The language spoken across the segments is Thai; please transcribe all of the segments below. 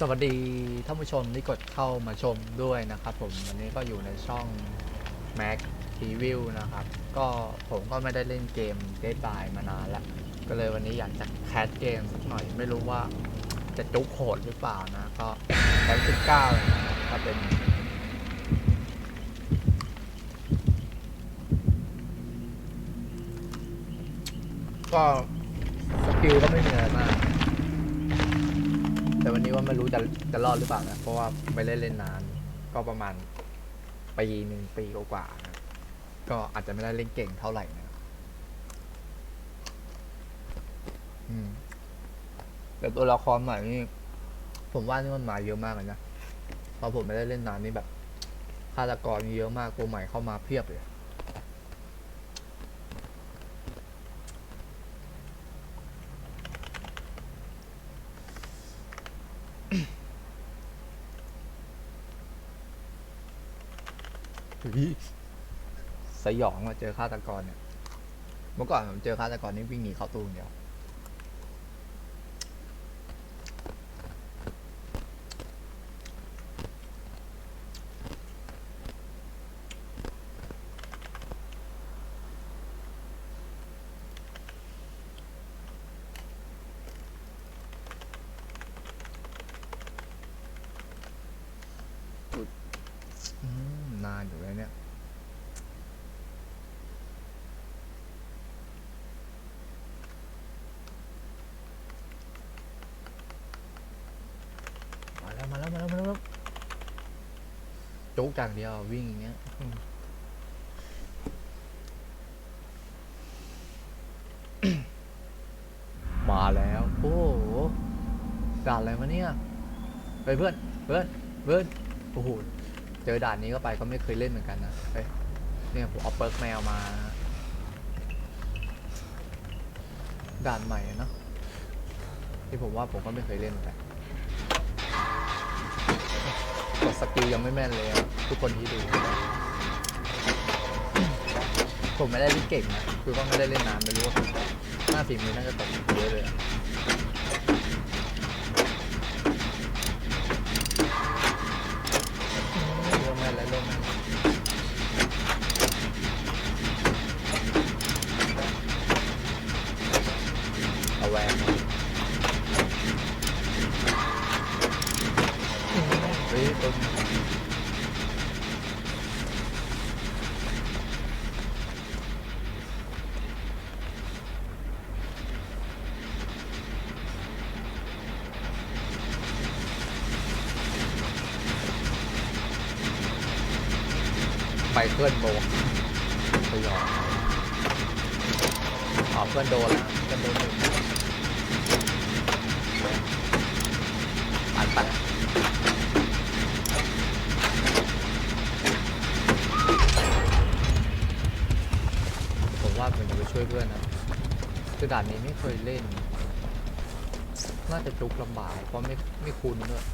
สวัสดีท่านผู้ชมที่กดเข้ามาชมด้วยนะครับผมวันนี้ก็อยู่ในช่อง Mac Review นะครับ ก็ผมก็ไม่ได้เล่นเกม Dead by มานานแล้วก็เลยวันนี้อยากจะแคสเกมสักหน่อย ไม่รู้ว่าจะจุกโหดหรือเปล่านะ ก็แคส19เลยนะครับก็เป็น ก็สกิลก็ไม่มีอะไรมาก แต่วันนี้ว่าไม่รู้จะจะรอดหรือเปล่านะ เพราะว่าไม่ได้เล่นนาน ก็ประมาณปีหนึ่งปีกว่าๆนะก็อาจจะไม่ได้เล่นเก่งเท่าไหร่นะอืมแต่ตัวละครใหม่นี่ผมว่านี่มันมาเยอะมากเลยนะเพราะผมไม่ได้เล่นนานนี่แบบฆาตกรมีเยอะมากตัวใหม่เข้ามาเพียบเลย สยองมาเจอฆาตกรเนี่ย เมื่อก่อนผมเจอฆาตกรนี่วิ่งหนีเข้าตู้อย่างเดียว อืมนานอยู่เลยเนี่ย มา แล้วมาแล้วมาแล้วมาแล้วจุกอย่างเดียววิ่งอย่างเงี้ยอืมมาแล้ว โอ้โหด่านอะไรมาเนี่ยไปเพื่อนเพื่อนเพื่อนโอ้โหเจอด่านนี้เข้าไปก็ไม่เคยเล่นเหมือนกันนะเฮ้ยเนี่ยผมเอาเปิร์กแมวมานะด่านใหม่อะเนอะที่ผมว่าผมก็ไม่เคยเล่นเหมือนกัน สกิลยังไม่แม่นเลยอะทุกคนที่ดู ผมไม่ได้เล่นเก่งนะคือก็ไม่ได้เล่นนานไม่รู้ว่าหน้าฝีมือน่าจะตกเยอะเลยอะเริ่มแม่นแล้วเริ่มแม่นแล้วเอาแวงมา เฮ้ยต้นไปเพื่อนโบสยองอ๋อเพื่อนโดนแล้วเพื่อนโดนหนึ่งปัดปัด ช่วยเพื่อนนะคือด่านนี้ไม่เคยเล่น น่าจะจุกลำบากเพราะไม่ไม่คุ้นด้วย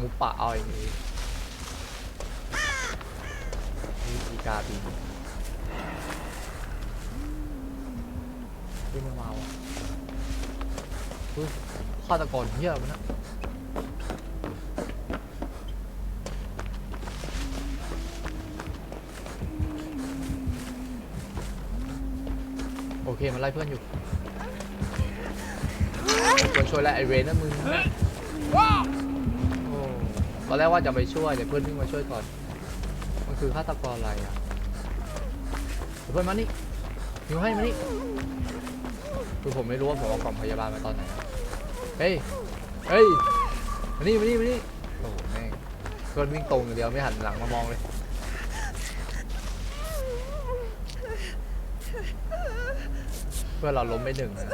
มูป่าเอาอย่างนี้นี่อีกาบินที่มันมาว่ะ เฮ้ยฆาตกรเหี้ยมันนะโอเคมันไล่เพื่อนอยู่ควรช่วยแล้วไอเวนนะมึงโอ้ตอนแรกว่าจะไปช่วยแต่เพื่อนวิ่งมาช่วยก่อน มันคือฆาตกรอะไรอะเพื่อนมานี่อยู่ให้มานี่คือผมไม่รู้ว่าผมเอากล่องพยาบาลมาตอนไหนอะ เฮ้ย เฮ้ย มานี่มานี่มานี่โอ้โหแม่งเพื่อนวิ่งตรงอย่างเดียวไม่หันหลังมามองเลย เพื่อนเราล้มไปหนึ่งนะ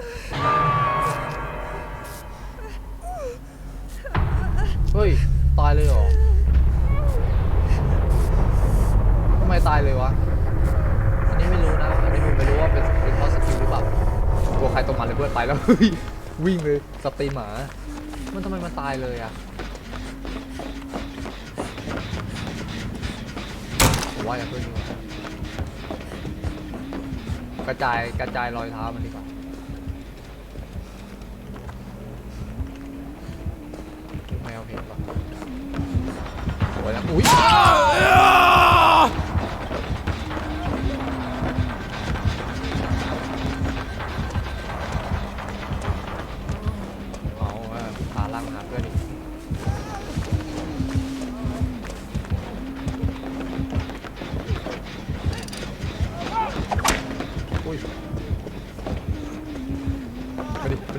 เฮ้ย ตายเลยเหรอทำไมตายเลยวะ อันนี้ไม่รู้นะ อันนี้ผมไม่รู้ว่าเป็นเป็นเพราะสกิลหรือเปล่าตัวใครตัวมันเลยเพื่อนไปแล้วเฮ้ย วิ่งเลยสตีหมา มันทำไมมันตายเลยอะว่าอย่าเพิ่งดีกากระจายกระจายรอยเท้ามันดีกว่า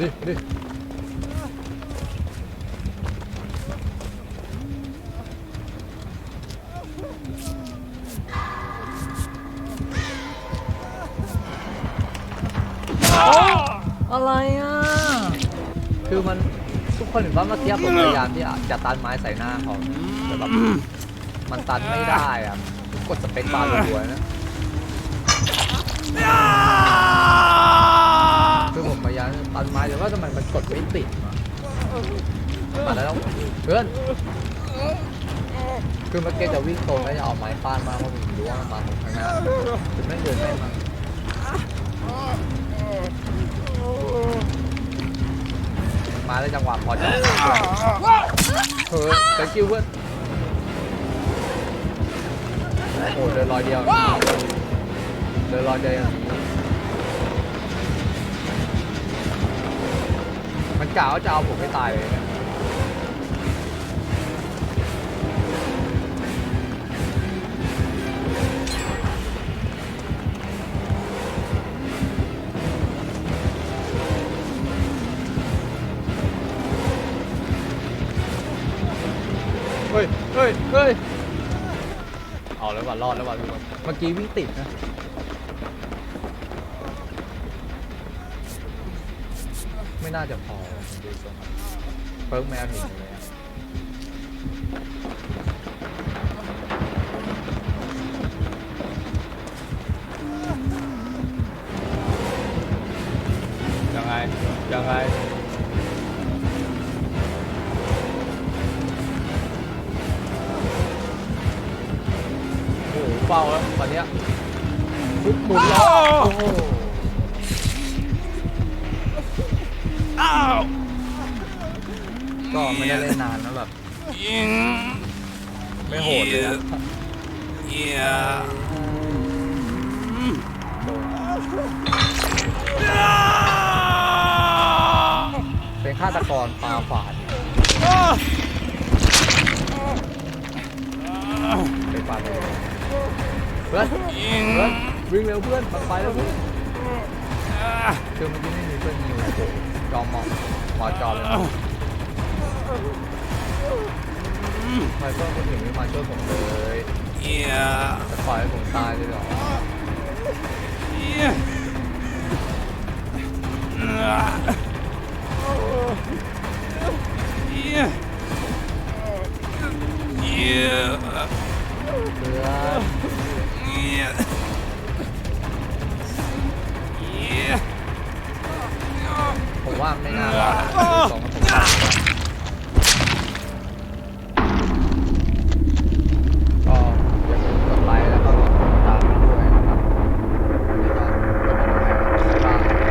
ดิดิมาดิอะไรอะ คือมันทุกคนเห็นว่าเมื่อกี้ผมพยายามที่จะตันไม้ใส่หน้าเขาแต่แบบมันตันไม่ได้อะกดสเปคบาร์รัวๆนะ ติมาแล้วเพื่อนคือเมื่อกี้จะวิ่งตรงแล้วจะเอาไม้ฟาดมาเพราะผมรู้ว่ามันมาตรงข้างหน้าถึงไม่เดินไม่มามาได้จังหวะพอจะเฮ้ย thank you เพื่อนโอ้เดินรอยเดียวเดินรอยเดียว มันกล่าวว่าจะเอาผมให้ตายเลยเนี่ยเฮ้ยเฮ้ยเฮ้ยเอาแล้วว่ะรอดแล้วว่ะทุกคนเมื่อกี้วิ่งติดนะ น่าจะพอดูทรงเพิ่งแมวเห็นอยู่เลยอะยังไง ยังไง โอ้โหเฝ้าแล้วตอนเนี้ยฟุบหมุนแล้วโอ้โห ก็ไม่ได้เล่นนานแล้วแบบไม่โหดเลยอะโดนเป็นฆาตกรปาฝาดเป็นปาเลยเพื่อนเพื่อนวิ่งเร็วเพื่อนมันไปแล้วเพื่อนคือเมื่อกี้ไม่มีเพื่อนยิงโอ้โหจ อมมองมอจอเลยนะทำไมเพื่อนคนอื่นไม่มาช่วยผมเลยจะปล่อยให้ผมตายเลยเหรอ